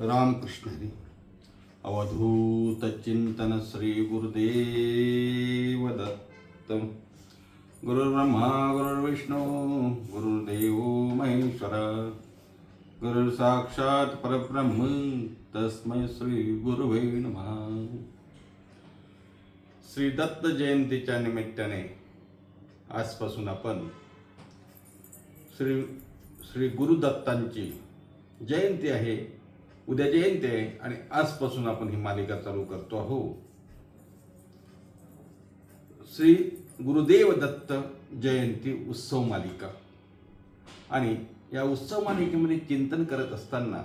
रामकृष्ण हरी अवधूत चिंतन श्री गुरुदेव दत्त गुरुर्ब्रह्मा गुरुर्विष्णू गुरुर्देव महेश्वर। गुरु साक्षात परब्रह्म तस्मै श्री गुरुवे नमः। श्री दत्त जयंतीच्या निमित्ताने आजपासून आपण श्री श्री गुरुदत्तांची जयंती आहे. उद्या जयंती आहे आणि आजपासून आपण ही मालिका चालू करतो आहो. श्री गुरुदेव दत्त जयंती उत्सव मालिका. आणि या उत्सव मालिकेमध्ये चिंतन करत असताना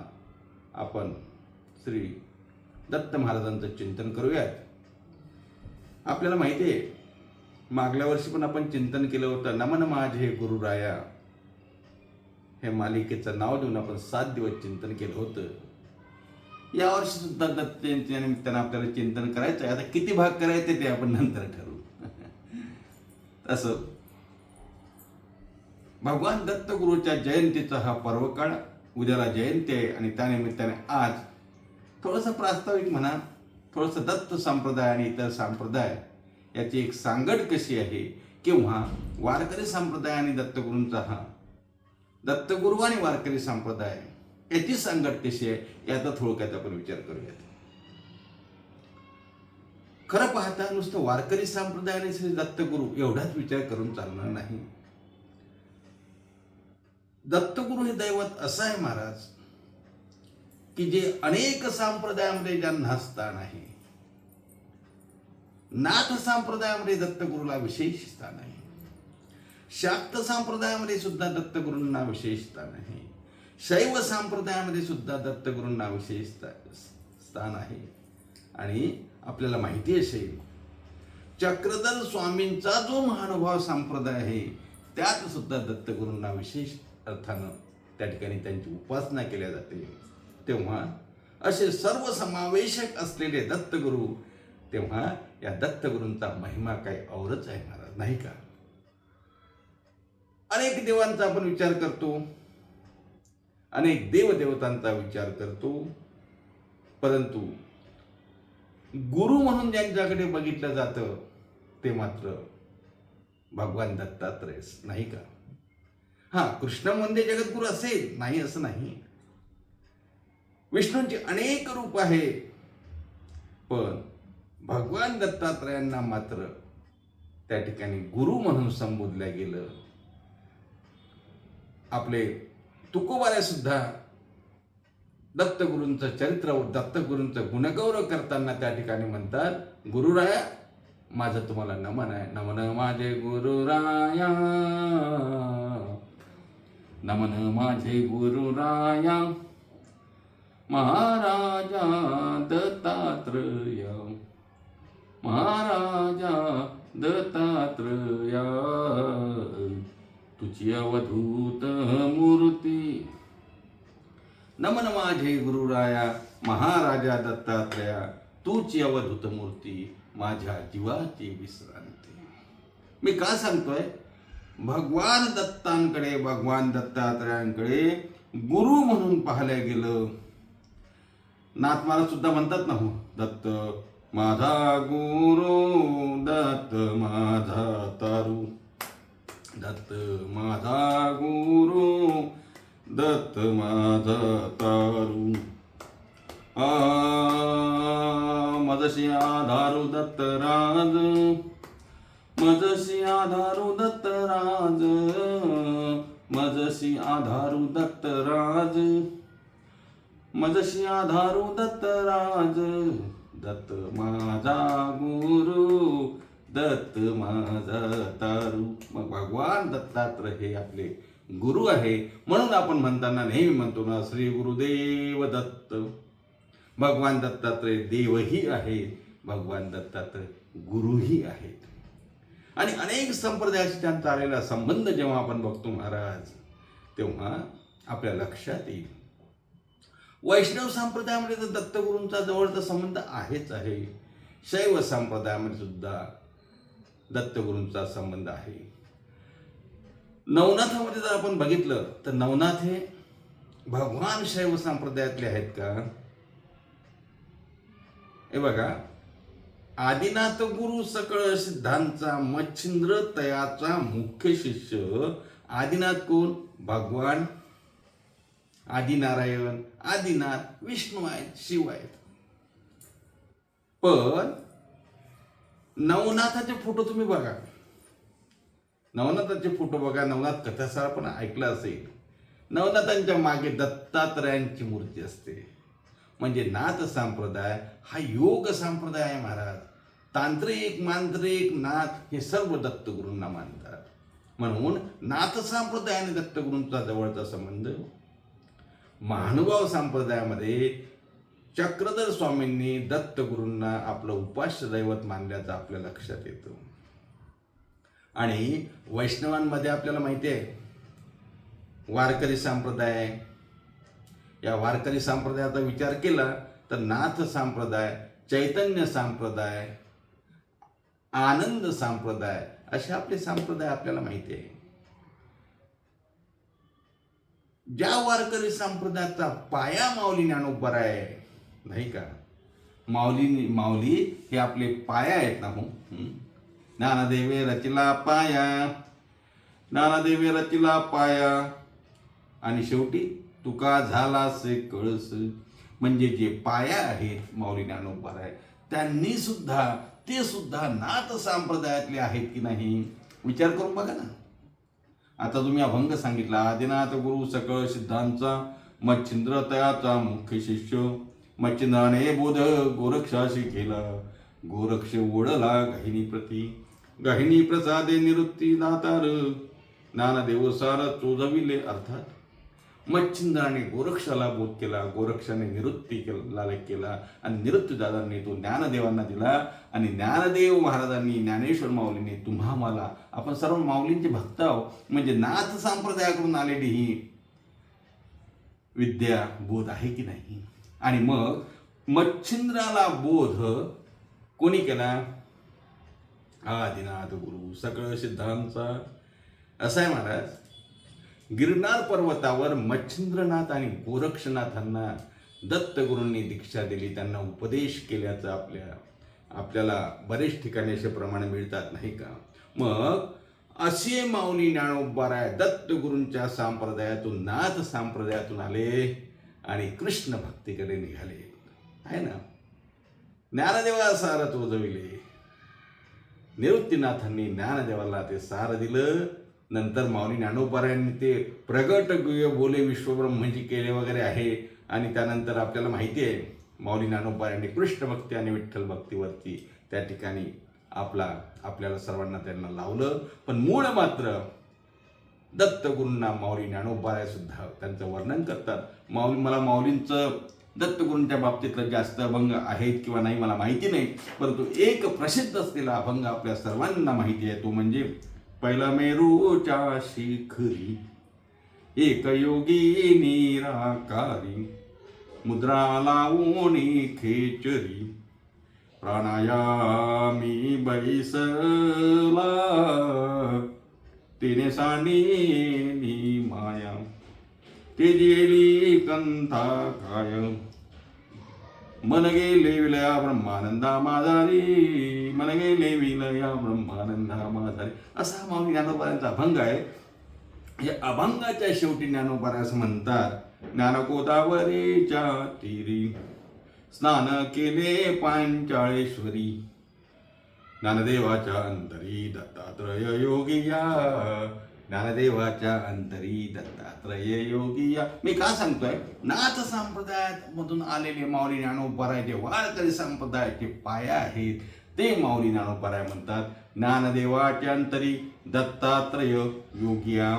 आपण श्री दत्त महाराजांचं चिंतन करूयात. आपल्याला माहिती आहे मागल्या वर्षी पण आपण चिंतन केलं होतं नमन माझे गुरुराया. हे मालिकेचं नाव देऊन आपण सात दिवस चिंतन केलं होतं. यावर्षी सुद्धा दत्त जयंतीच्या निमित्तानं आपल्याला चिंतन करायचं आहे. आता किती भाग करायचे ते आपण नंतर ठरवू. तसं. भगवान दत्तगुरूच्या जयंतीचा हा पर्वकाळ उद्याला जयंती आहे आणि त्यानिमित्ताने आज थोडंसं प्रास्ताविक म्हणा थोडंसं दत्त संप्रदाय आणि इतर संप्रदाय याची एक सांगड कशी आहे किंवा वारकरी संप्रदाय आणि दत्तगुरूंचा हा दत्तगुरू आणि वारकरी संप्रदाय याची सांगड कशी आहे याचा थोडक्यात आपण विचार करूयात. खरं पाहता नुसतं वारकरी संप्रदायाने श्री दत्तगुरु एवढाच विचार करून चालणार नाही. दत्तगुरु हे दैवत असं आहे महाराज की जे अनेक संप्रदायामध्ये ज्यांना स्थान आहे. नाथ संप्रदायामध्ये दत्तगुरूला विशेष स्थान आहे. शाक्त संप्रदायामध्ये सुद्धा दत्तगुरूंना विशेष स्थान आहे. शैव संप्रदायामध्ये सुद्धा दत्तगुरूंना विशेष स्थान आहे. आणि आपल्याला माहिती असेल चक्रधर स्वामींचा जो महानुभाव संप्रदाय आहे त्यात सुद्धा दत्तगुरूंना विशेष अर्थानं त्या ठिकाणी त्यांची उपासना केल्या जाते. तेव्हा असे सर्व समावेशक असलेले दत्तगुरू तेव्हा या दत्तगुरूंचा महिमा काही औरच आहे महाराज नाही का? अनेक देवांचा आपण विचार करतो. अनेक देवदेवतांचा विचार करतो. परंतु गुरु म्हणून ज्यांच्याकडे बघितलं जातं ते मात्र भगवान दत्तात्रयच नाही का? हा कृष्ण म्हणजे जगद्गुरु असेल नाही असं नाही. विष्णूंची अनेक रूप आहे पण भगवान दत्तात्रयांना मात्र त्या ठिकाणी गुरु म्हणून संबोधल्या गेलं. आपले तुकोबाने सुद्धा दत्तगुरूंचं चरित्र दत्तगुरूंचं गुणगौरव करताना त्या ठिकाणी म्हणतात गुरुराया माझं तुम्हाला नमन आहे. नमन माझे गुरुराया. नमन माझे गुरुराया. महाराजा दत्तात्रय. महाराजा दत्तात्रया. तुझी अवधूत मूर्ती. नमन माझे गुरुराया महाराजा दत्तात्रया तूची अवधूत मूर्ती माझ्या जीवाची विश्रांती. मी का सांगतोय? भगवान दत्तांकडे भगवान दत्तात्रयांकडे गुरु म्हणून पाहिलं गेलं. नाथमाला सुद्धा म्हणतात ना हो दत्त माझा गुरु दत्त माझा तारू. दत्त माझा गुरु दत्त माझा तारू. आ मजशी आधारू दत्तराज मजशी आधारू दत्तराज मजशी आधारू दत्तराज मजशी आधारू दत्तराज दत्त माझा गुरु दत्त माझा तारू. मग भगवान दत्तात्रय हे आपले गुरु आहे. म्हणून आपण म्हणताना नेहमी म्हणतो ना श्री गुरुदेव दत्त. भगवान दत्तात्रय देवही आहेत. भगवान दत्तात्रय गुरुही आहेत. आणि अनेक संप्रदायाशी त्यांचा आलेला संबंध जेव्हा आपण बघतो महाराज तेव्हा आपल्या लक्षात येईल. वैष्णव संप्रदायामध्ये तर दत्तगुरूंचा जवळचा संबंध आहेच आहे. शैव संप्रदायामध्ये सुद्धा दत्तगुरूंचा संबंध आहे. नवनाथामध्ये जर आपण बघितलं तर नवनाथ हे भगवान शैव संप्रदायातले आहेत का? हे बघा आदिनाथ गुरु सकळ सिद्धांचा मच्छिंद्र तयाचा मुख्य शिष्य. आदिनाथ कोण? भगवान आदिनारायण आदिनाथ विष्णू आहेत शिव आहेत. पण नवनाथाचे फोटो तुम्ही बघा. नवनाथाचे फोटो बघा. नवनाथ कथासार पण ऐकलं असेल. नवनाथांच्या मागे दत्तात्रयांची मूर्ती असते. म्हणजे नाथ संप्रदाय हा योग संप्रदाय आहे महाराज. तांत्रिक मांत्रिक नाथ हे सर्व दत्तगुरूंना मानतात. म्हणून नाथ संप्रदाय आणि दत्तगुरूंचा जवळचा संबंध महानुभाव संप्रदायामध्ये चक्रधर स्वामींनी दत्तगुरूंना आपलं उपास्य दैवत मानल्याचं आपल्या लक्षात येतं. आणि वैष्णवांमध्ये आपल्याला माहिती आहे वारकरी संप्रदाय या वारकरी संप्रदायाचा विचार केला तर नाथ संप्रदाय चैतन्य संप्रदाय आनंद संप्रदाय असे आपले संप्रदाय आपल्याला माहिती आहे. ज्या वारकरी संप्रदायाचा पाया माऊली ज्ञानोबर आहे नाही का? माऊली माऊली हे आपले पाया आहेत ना हो. नानादेवी रचिला पाया. ज्ञानदेवे रचिला पाया. आणि शेवटी तुका झाला से कळस. म्हणजे जे पाया आहेत माऊली ज्ञानोबार आहे त्यांनी सुद्धा ते सुद्धा नाथ संप्रदायातले आहेत की नाही? विचार करून बघा ना. आता तुम्ही अभंग सांगितला आदिनाथ गुरु सकळ सिद्धांचा मच्छिंद्र तयाचा मुख्य शिष्य मच्छिंद्राने बोध गोरक्षाशी केला. गोरक्ष ओढला गहिनी प्रती. गहिनी प्रसादे निवृत्ती दातार ज्ञानदेव सारा चोजविले अर्थात. मच्छिंद्राने गोरक्षाला बोध केला. गोरक्षाने निवृत्ती केला केला. आणि निवृत्तीदादांनी तो ज्ञानदेवांना दिला. आणि ज्ञानदेव महाराजांनी ज्ञानेश्वर माऊलीने तुम्हा मला आपण सर्व माऊलींचे भक्त आहोत. म्हणजे नाथ संप्रदायाकडून आलेली ही विद्या बोध आहे की नाही? आणि मग मच्छिंद्राला बोध कोणी केला? आदिनाथ गुरु सकळ सिद्धांचा असा आहे महाराज. गिरनार पर्वतावर मच्छिंद्रनाथ आणि गोरक्षनाथांना दत्तगुरूंनी दीक्षा दिली. त्यांना उपदेश केल्याचं आपल्या आपल्याला बरेच ठिकाणी असे प्रमाण मिळतात नाही का? मग असे माऊली ज्ञानोबाराय दत्तगुरूंच्या संप्रदायातून नाथ संप्रदायातून आले. आणि कृष्ण भक्तीकडे निघाले. आहे ना? ज्ञानदेवा सार तोजविले निवृत्तीनाथांनी ज्ञानदेवाला ते सार दिलं. नंतर माऊली ज्ञानोबारायांनी ते प्रगट बोले बोले विश्वब्रह्मजी म्हणजे केले वगैरे आहे. आणि त्यानंतर आपल्याला माहिती आहे माऊली ज्ञानोबारायांनी कृष्ण भक्ती आणि विठ्ठल भक्तीवरती त्या ठिकाणी आपला आपल्याला सर्वांना त्यांना लावलं. पण मूळ मात्र दत्तगुरूंना माऊली ज्ञानोबाराय सुद्धा त्यांचं वर्णन करतात. माऊली मला माऊलींचं दत्तगुरूंच्या बाबतीतलं जास्त अभंग आहेत किंवा नाही मला माहिती नाही. परंतु एक प्रसिद्ध असलेला अभंग आपल्या सर्वांना माहिती आहे तो म्हणजे पहिला मेरूच्या शिखरी. एक योगी निराकारी मुद्रा लावून खेचरी. प्राणायामी बैसला. तिने सांडीनी माया तेजेली कंथा काय मन गेले विलया ब्रह्मानंदा माधारी मन गेले विलया ब्रह्मानंदा माधारी असा हा माऊली ज्ञानोबारांचा अभंग आहे या अभंगाच्या शेवटी ज्ञानोबारा असं म्हणतात ज्ञानकोदावरीच्या तीरी स्नान केले पांचाळेश्वरी ज्ञानदेवाच्या अंतरी दत्तात्रय योगिया ज्ञानदेवाच्या अंतरी दत्तात्रय योगिया मी का सांगतोय? नाथ संप्रदायात मधून आलेले माऊली ज्ञानोपराय जे वारकरी संप्रदायाचे पाया आहेत ते माऊली ज्ञानोपराय म्हणतात ज्ञानदेवाच्या अंतरी दत्तात्रय योगिया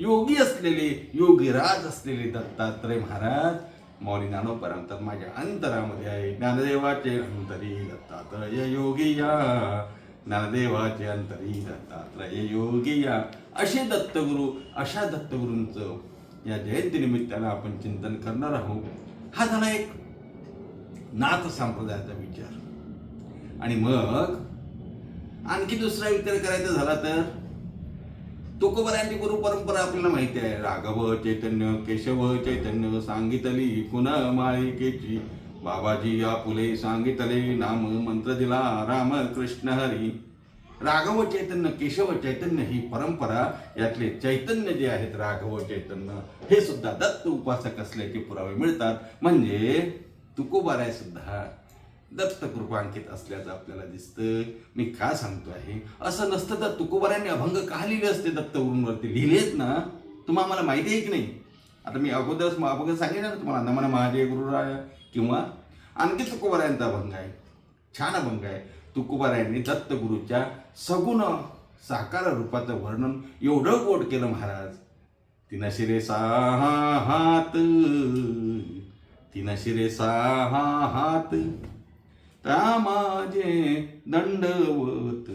योगी असलेले योगीराज असलेले दत्तात्रय महाराज मौली ज्ञानोपर म्हणतात माझ्या अंतरामध्ये आहे. ज्ञानदेवाचे अंतरी दत्तात्रय योगिया ज्ञानदेवाचे अंतरी दत्तात्रय योगिया. असे दत्तगुरु अशा दत्तगुरूंचं या जयंतीनिमित्ताला आपण चिंतन करणार आहोत. हा झाला एक नाथ संप्रदायाचा विचार. आणि मग आणखी दुसरा विचार करायचा झाला तर? तुकोबरायांची गुरु परंपरा आपल्याला माहिती आहे. राघव चैतन्य केशव चैतन्य सांगितली पुन्हा माळिकेची बाबाजी आपुले सांगितले नाम मंत्र दिला राम कृष्ण हरी. राघव चैतन्य केशव चैतन्य ही परंपरा यातले चैतन्य जे आहेत राघव चैतन्य हे सुद्धा दत्त उपासक असल्याचे पुरावे मिळतात. म्हणजे तुकोबाराय सुद्धा दत्तकृपांकित असल्याचं आपल्याला दिसतं मी का सांगतो आहे? असं नसतं तर तुकोबारायांनी अभंग का लिहिले असते दत्तगुरूंवरती लिहिलेत ना. तुम्हाला मला माहिती आहे की नाही? आता मी अगोदरच अभंग सांगितलं ना तुम्हाला नमन महादेव गुरुराय किंवा आणखी तुकोबारायांचा अभंग आहे. छान अभंग आहे. तुकोबारायांनी दत्तगुरूच्या सगुण साकार रूपाचं वर्णन एवढं गोड केलं महाराज. तिनं शिरे सहा हात. तिनं शिरे सहा हात. माझे दंडवत.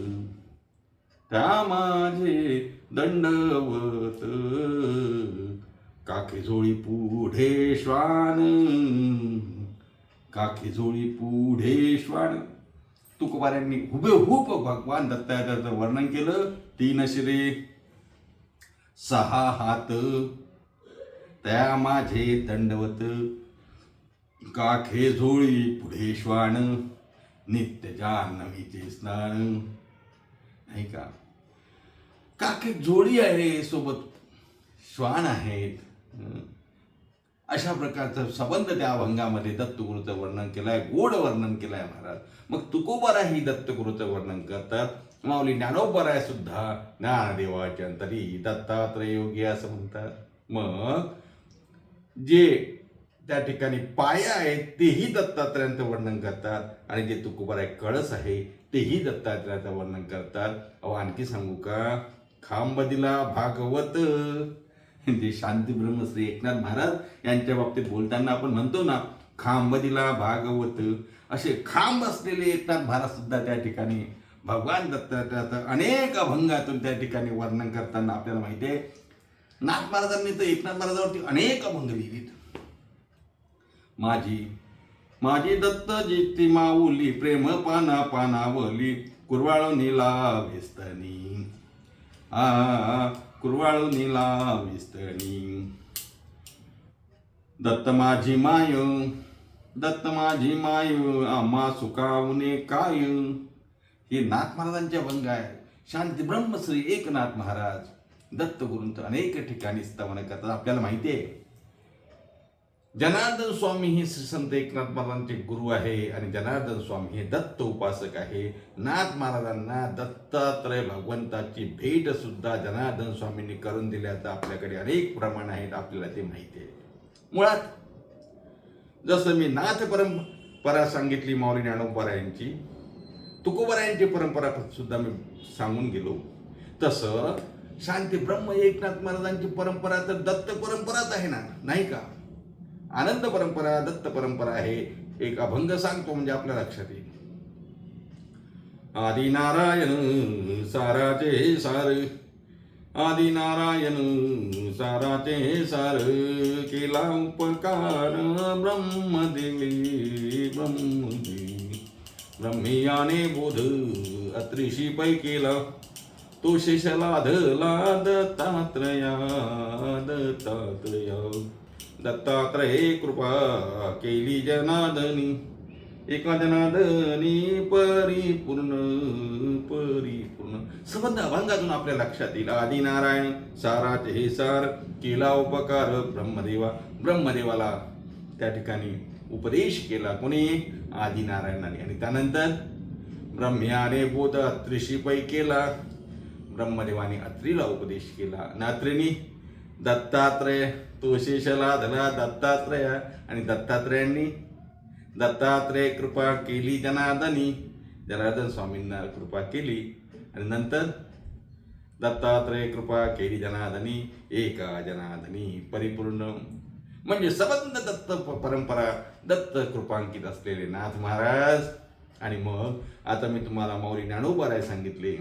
त्या माझे दंडवत. काखे झोळी पुढे श्वान. काखे झोळी पुढे श्वान. तुकोबाऱ्यांनी हुबेहूब भगवान दत्तात्रयाचं वर्णन केलं. तीन शिरे सहा हात त्या माझे दंडवत. काखे झोळी पुढे श्वान. नित्य जान्हवीचे स्नान. नाही का? काखे जोडी आहे सोबत. श्वान आहेत. अशा प्रकारचा संबंध त्या अभंगामध्ये दत्तगुरूचं वर्णन केलंय गोड वर्णन केलंय महाराज. मग तुकोबारा ही दत्तगुरूचं वर्णन करतात. माऊली ज्ञानोबराय सुद्धा ज्ञानदेवाच्या अंतरी दत्तात्रय योगी असं म्हणतात. मग जे त्या ठिकाणी पाया आहेत तेही दत्तात्रयांचं वर्णन करतात. आणि जे तुकोबाराय कळस आहे तेही दत्तात्रयाचं वर्णन करतात. अहो आणखी सांगू का? खांब दिला भागवत. जे शांती ब्रह्मश्री एकनाथ महाराज यांच्या बाबतीत बोलताना आपण म्हणतो ना खांब दिला भागवत. असे खांब असलेले एकनाथ महाराज सुद्धा त्या ठिकाणी भगवान दत्तात्रयाचं अनेक अभंगातून त्या ठिकाणी वर्णन करताना आपल्याला माहिती आहे. नाथ महाराजांनी तर एकनाथ महाराजावरती अनेक अभंग लिहिलेत. माझी माझी दत्त जिती माऊली प्रेम पाना पानावली. कुरवाळो नीला विस्तनी आ कुरवाळो नीला विस्तनी दत्त माझी माय दत्त माझी माय आम्हा सुकावने काय? हे नाथ महाराजांचे भंग आहे. शांती ब्रह्मश्री एकनाथ महाराज. दत्तगुरूंचं अनेक ठिकाणी स्तवन करतात. आपल्याला माहिती आहे. जनार्दन स्वामी हे श्री संत एकनाथ महाराजांचे गुरु आहे आणि जनार्दन स्वामी हे दत्त उपासक आहे. नाथ महाराजांना दत्तात्रय भगवंताची भेट सुद्धा जनार्दन स्वामींनी करून दिल्याचं आपल्याकडे अनेक प्रमाण आहेत आपल्याला ते माहिती आहे. मुळात जसं मी नाथ परंपरा सांगितली माऊली ज्ञानोपरायांची तुकोबरायांची परंपरा सुद्धा मी सांगून गेलो. तसं शांती ब्रह्म एकनाथ महाराजांची परंपरा तर दत्त परंपराच आहे ना नाही का? आनंद परंपरा दत्त परंपरा आहे एक अभंग सांगतो म्हणजे आपल्या लक्षात येईल. आदि नारायण साराचे सार आदि नारायण साराचे सार केला उपकार ब्रह्मदेवी ब्रह्मदेवी ब्रह्मियाने बोध अत्रिशी पै केला तो शेषला धला दत्तात्रया दत्तात्रया. दत्तात्रये कृपा केली जनादनी एका जनादनी परिपूर्ण परिपूर्ण. सबंध अभंगातून आपल्या लक्षात येईल. आदिनारायण साराचे हे सार केला उपकार ब्रह्मदेवा. ब्रह्मदेवाला त्या ठिकाणी उपदेश केला कोणी? आदिनारायणाने. आणि त्यानंतर ब्रह्म्याने बोध अत्रिशी पै केला. ब्रह्मदेवाने अत्रीला उपदेश केला. आणि अत्रीनी दत्तात्रय तो शेषला धला दत्तात्रय आणि दत्तात्रयांनी दत्तात्रय कृपा केली जनार्दनी. जनार्दन स्वामींना कृपा केली. आणि नंतर दत्तात्रय कृपा केली जनार्दनी. एका जनार्दनी परिपूर्ण. म्हणजे सबंध दत्त प- परंपरा दत्त कृपांकित असलेले नाथ महाराज. आणि मग आता मी तुम्हाला मौरी ज्ञानोबाराय सांगितले.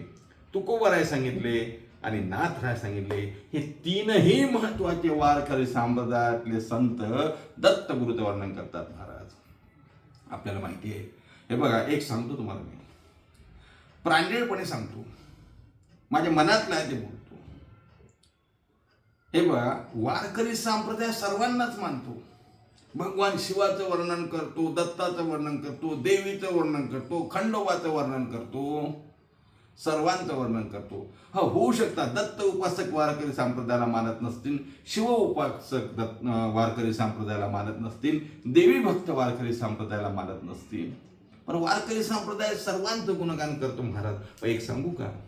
तुकोबाराय सांगितले. आणि नाथराय सांगितले हे तीनही महत्त्वाचे वारकरी संप्रदायातले संत दत्त गुरुचं वर्णन करतात महाराज. आपल्याला माहिती आहे. हे बघा एक सांगतो तुम्हाला मी. प्रांजळपणे सांगतो. माझ्या मनातलं आहे ते बोलतो. हे बघा वारकरी संप्रदाय सर्वांनाच मानतो. भगवान शिवाचं वर्णन करतो दत्ताचं वर्णन करतो देवीचं वर्णन करतो खंडोबाचं वर्णन करतो. सर्वांचं वर्णन करतो. हा होऊ शकतात दत्त उपासक वारकरी संप्रदायाला मानत नसतील शिव उपासक दत्त वारकरी संप्रदायाला मानत नसतील देवी भक्त वारकरी संप्रदायाला मानत नसतील. पण वारकरी संप्रदाय सर्वांचं गुणगान करतो महाराज. एक सांगू का?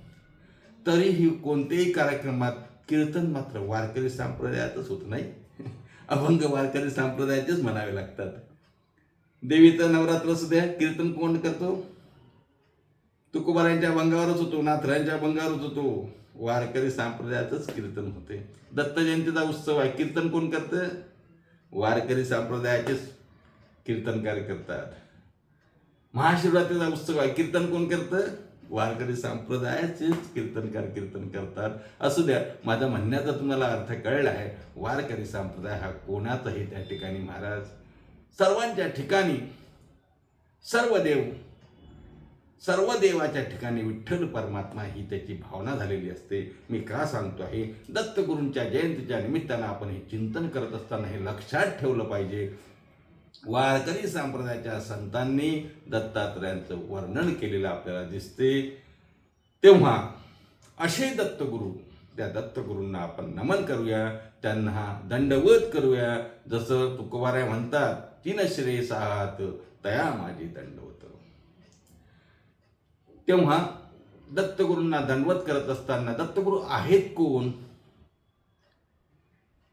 तरीही कोणत्याही कार्यक्रमात कीर्तन मात्र वारकरी संप्रदायातच होत नाही. अभंग वारकरी संप्रदायाचेच म्हणावे लागतात. देवीचं नवरात्र सुद्धा द्या कीर्तन कोण करतो? तुकोबारांच्या भंगावरच होतो नाथरांच्या भंगावरच होतो. वारकरी संप्रदायातच कीर्तन होते. दत्त जयंतीचा उत्सव आहे. कीर्तन कोण करतं? वारकरी संप्रदायाचेच कीर्तनकार करतात. महाशिवरात्रीचा उत्सव आहे. कीर्तन कोण करतं? वारकरी संप्रदायाचेच कीर्तनकार कीर्तन करतात. असू द्या माझ्या म्हणण्याचा तुम्हाला अर्थ कळला आहे. वारकरी संप्रदाय हा कोणाचाही त्या ठिकाणी महाराज सर्वांच्या ठिकाणी सर्व देव सर्व देवाच्या ठिकाणी विठ्ठल परमात्मा ही त्याची भावना झालेली असते. मी का सांगतो आहे? दत्तगुरूंच्या जयंतीच्या निमित्तानं आपण हे चिंतन करत असताना हे लक्षात ठेवलं पाहिजे. वारकरी संप्रदायाच्या संतांनी दत्तात्रयांचं वर्णन केलेलं आपल्याला दिसते. तेव्हा असे दत्तगुरू त्या दत्तगुरूंना आपण नमन करूया. त्यांना दंडवत करूया. जसं तुकवाऱ्या म्हणतात तीन श्रेय साहात तया माझी दंड तेव्हा दत्तगुरूंना दंडवत करत असताना दत्तगुरू आहेत कोण?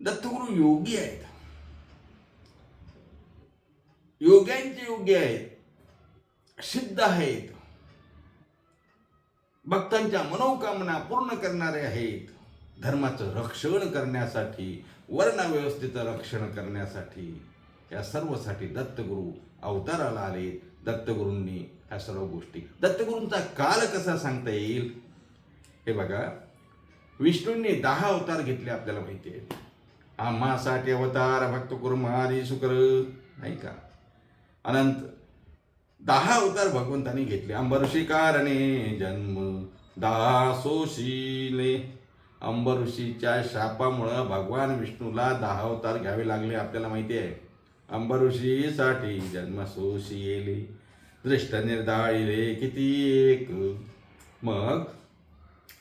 दत्तगुरू योगी आहेत. योग्यांचे योग्य आहेत. सिद्ध आहेत. भक्तांच्या मनोकामना पूर्ण करणारे आहेत. धर्माचं रक्षण करण्यासाठी वर्णव्यवस्थेचं रक्षण करण्यासाठी या सर्वसाठी दत्तगुरू अवताराला आले दत्तगुरूंनी ह्या सर्व गोष्टी. दत्तगुरूंचा काल कसा सांगता येईल? हे बघा. विष्णूंनी दहा अवतार घेतले आपल्याला माहिती आहे आम्हासाठी अवतार भक्त कुर्मारी शुक्र नाही का? अनंत. दहा अवतार भगवंतांनी घेतले. अंबऋषी कारणे जन्म दासोशीले अंबऋषीच्या शापामुळं भगवान विष्णूला दहा अवतार घ्यावे लागले आपल्याला माहिती आहे अंबऋषीसाठी जन्मसोशी येले दृष्ट निर्दाळिले किती एक. मग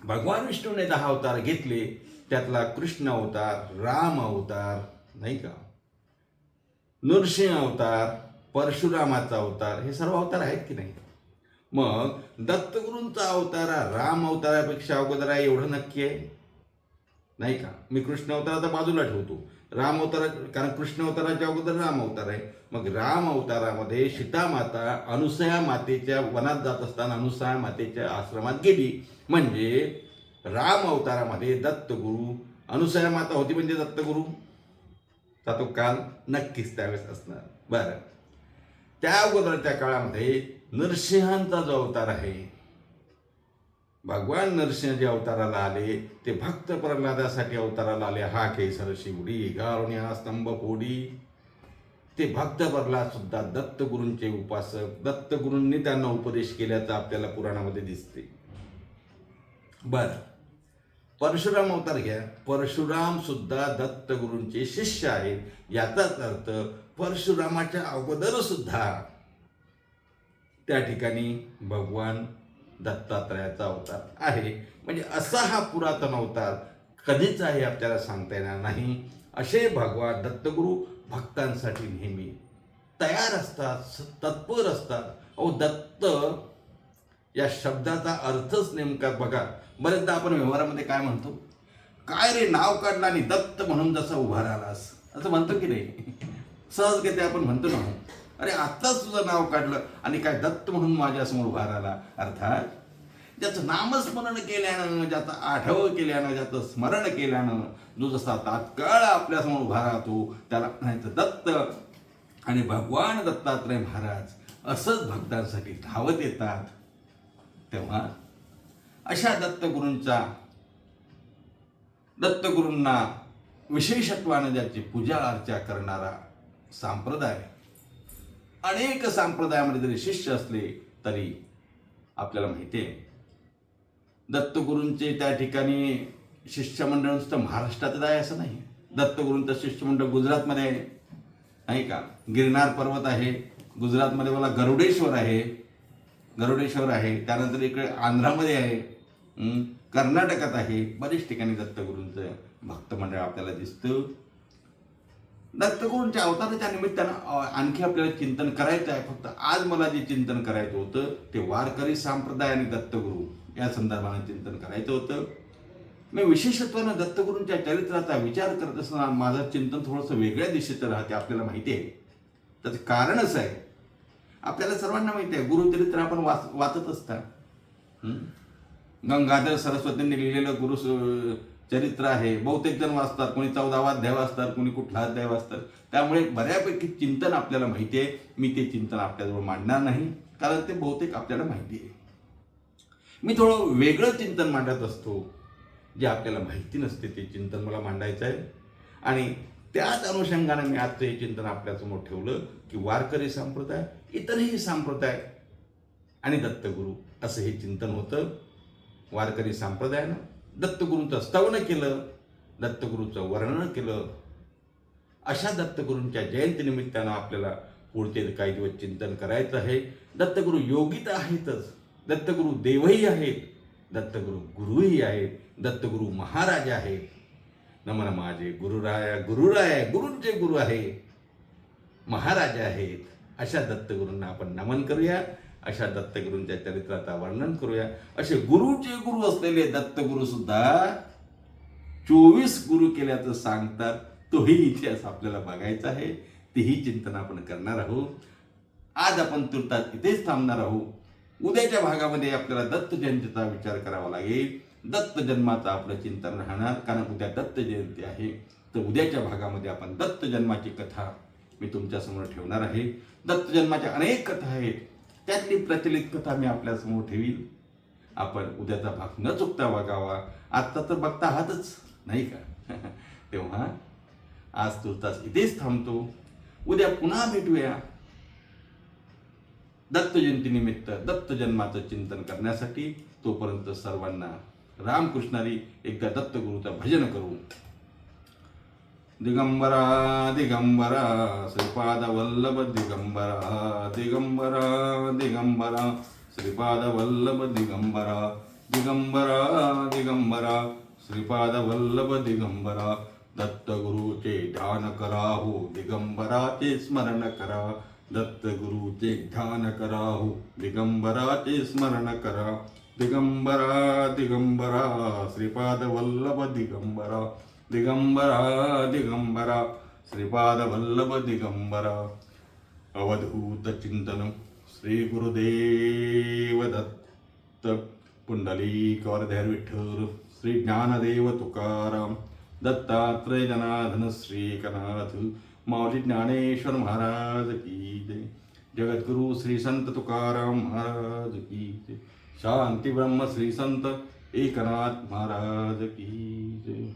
भगवान विष्णूने दहा अवतार घेतले त्यातला कृष्ण अवतार राम अवतार नाही का? नृसिंह अवतार परशुरामाचा अवतार हे सर्व अवतार आहेत की नाही? मग दत्तगुरूंचा अवतार राम अवतारापेक्षा अगोदर आहे एवढं नक्की आहे? नाही का? मी कृष्ण अवताराचा बाजूला ठेवतो. राम अवतार कारण कृष्ण अवताराच्या अगोदर राम अवतार आहे. मग राम अवतारामध्ये सीता माता अनुसया मातेच्या वनात जात असताना अनुसया मातेच्या आश्रमात गेली. म्हणजे राम अवतारामध्ये दत्तगुरू अनुसया माता होती म्हणजे दत्तगुरू. चा तो काल नक्कीच त्यावेळेस असणार. बरं. त्या अगोदरच्या काळामध्ये नरसिंहांचा जो अवतार आहे भगवान नरसिंह जे अवताराला आले ते भक्त प्रल्हादासाठी अवताराला आले. हा केसर शिवडी गारुण्या स्तंभ फोडी. ते भक्त प्रल्हाद सुद्धा दत्तगुरूंचे उपासक दत्तगुरूंनी त्यांना उपदेश केल्याचं आपल्याला पुराणामध्ये दिसते. बर. परशुराम अवतार घ्या. परशुराम सुद्धा दत्तगुरूंचे शिष्य आहेत. याचाच अर्थ परशुरामाच्या अगोदर सुद्धा त्या ठिकाणी भगवान दत्तात्रयाचा अवतार आहे. म्हणजे असा हा पुरातन अवतार कधीच आहे आपल्याला सांगता येणार नाही. असे भगवान दत्तगुरू भक्तांसाठी नेहमी तयार असतात स- तत्पर असतात. अहो दत्त या शब्दाचा अर्थच नेमका बघा. बरेचदा आपण व्यवहारामध्ये काय म्हणतो? काय रे नाव काढलं आणि दत्त म्हणून जसा उभा राहिलास. असं म्हणतो की नाही? सहजगती आपण म्हणतो ना. अरे आत्ताच तुझं नाव काढलं आणि काय दत्त म्हणून माझ्यासमोर उभा राहिला. अर्थात ज्याचं नामस्मरण केल्यानं ज्याचं आठव केल्यानं ज्याचं स्मरण केल्यानं जो जसा तात्काळ आपल्यासमोर उभा राहतो त्याला म्हणायचं दत्त आणि भगवान दत्तात्रय महाराज असंच भक्तांसाठी धावत येतात. तेव्हा अशा दत्तगुरूंचा दत्तगुरूंना विशेषत्वानं ज्याची पूजा अर्चा करणारा संप्रदाय अनेक संप्रदायामध्ये जरी शिष्य असले तरी आपल्याला माहिती आहे दत्तगुरूंचे त्या ठिकाणी शिष्यमंडळ नुसतं महाराष्ट्रातच आहे असं नाही. दत्तगुरूंचं शिष्यमंडळ गुजरातमध्ये आहे. नाही का? गिरनार पर्वत आहे. गुजरातमध्ये मला गरुडेश्वर आहे. गरुडेश्वर आहे. त्यानंतर इकडे आंध्रामध्ये आहे. कर्नाटकात आहे. बरेच ठिकाणी दत्तगुरूंचं भक्तमंडळ आपल्याला दिसतं. दत्तगुरूंच्या अवताराच्या निमित्तानं आणखी आपल्याला चिंतन करायचं आहे. फक्त आज मला जे चिंतन करायचं होतं ते वारकरी संप्रदाय आणि दत्तगुरू या संदर्भानं चिंतन करायचं होतं. मी विशेषत्वानं दत्तगुरूंच्या चरित्राचा विचार करत असताना माझं चिंतन थोडंसं वेगळ्या दिशेचं राहते आपल्याला माहिती आहे. त्याचं कारणच आहे. आपल्याला सर्वांना माहिती आहे गुरुचरित्र आपण वाच वाचत असता. गंगाधर सरस्वतींनी लिहिलेलं गुरु स- चरित्र आहे. बहुतेक जण वाचतात. कोणी चौदावा अध्याय वाचतात कोणी कुठला अध्याय वाचतात. त्यामुळे बऱ्यापैकी चिंतन आपल्याला माहिती आहे. मी ते चिंतन आपल्याजवळ मांडणार नाही कारण ते बहुतेक आपल्याला माहिती आहे. मी थोडं वेगळं चिंतन मांडत असतो जे आपल्याला माहिती नसते ते चिंतन मला मांडायचं आहे. आणि त्याच अनुषंगाने मी आजचं हे चिंतन आपल्यासमोर ठेवलं की वारकरी संप्रदाय इतरही संप्रदाय आणि दत्तगुरू असं हे चिंतन होतं. वारकरी संप्रदायानं दत्तगुरूंचं स्तवन केलं दत्तगुरूचं वर्णन केलं. अशा दत्तगुरूंच्या जयंतीनिमित्तानं आपल्याला पुढचे काही दिवस चिंतन करायचं आहे. दत्तगुरू योगी तर आहेतच. दत्तगुरू देवही आहेत. दत्तगुरू गुरुही आहेत. दत्तगुरू महाराज आहेत. नमन माझे गुरुराया गुरुराय गुरूंचे गुरु आहे. महाराजा आहेत. अशा दत्तगुरूंना आपण नमन करूया. अशा दत्तगुरूंच्या चरित्राचा वर्णन करूया. असे गुरुचे गुरु असलेले दत्तगुरु सुद्धा चोवीस गुरु केल्याचं सांगतात. तोही इतिहास आपल्याला बघायचा आहे. तेही चिंतन आपण करणार आहोत. आज आपण तुर्तात इथेच थांबणार आहोत. उद्याच्या भागामध्ये आपल्याला दत्त जयंतीचा विचार करावा लागेल. दत्त जन्माचं आपलं चिंतन राहणार कारण उद्या दत्त जयंती आहे. तर उद्याच्या भागामध्ये आपण दत्त जन्माची कथा मी तुमच्यासमोर ठेवणार आहे. दत्त जन्माच्या अनेक कथा आहेत. त्यातली प्रचलितकथा मी आपल्यासमोर ठेवील आपण उद्याचा भाग न चुकता बघावा आत्ता तर बघता आहातच नाही का? तेव्हा आज तुर्तास इथेच थांबतो. उद्या पुन्हा भेटूया. दत्त जयंतीनिमित्त दत्त जन्माचं चिंतन करण्यासाठी तोपर्यंत सर्वांना रामकृष्णारी एकदा दत्तगुरूचं भजन करू. दिगंबरा दिगंबरा श्रीपादवल्लभ दिगंबरा दिगंबरा दिगंबरा श्रीपादवल्लभ दिगंबरा दिगंबरा दिगंबरा श्रीपाद दिगंबरा दत्तगुरूचे ध्यान करा हो दिगंबराचे स्मरण करा दत्तगुरूचे ध्यान करा हो दिगंबराचे स्मरण करा दिगंबरा दिगंबरा श्रीपादवल्लभ दिगंबरा दिगंबरा दिगंबरा श्रीपादवल्लभ दिगंबरा अवधूत चिंतन श्री गुरुदेव दत्त पुंडलिक वरधर विठ्ठल श्री ज्ञानदेव तुकाराम दत्तात्रय जनार्दन श्रीकनाथ माऊली ज्ञानेश्वर महाराज की जय। जगद्गुरु श्री संत तुकाराम महाराज की जय। शांती ब्रह्म श्री संत एकनाथ महाराज की जय।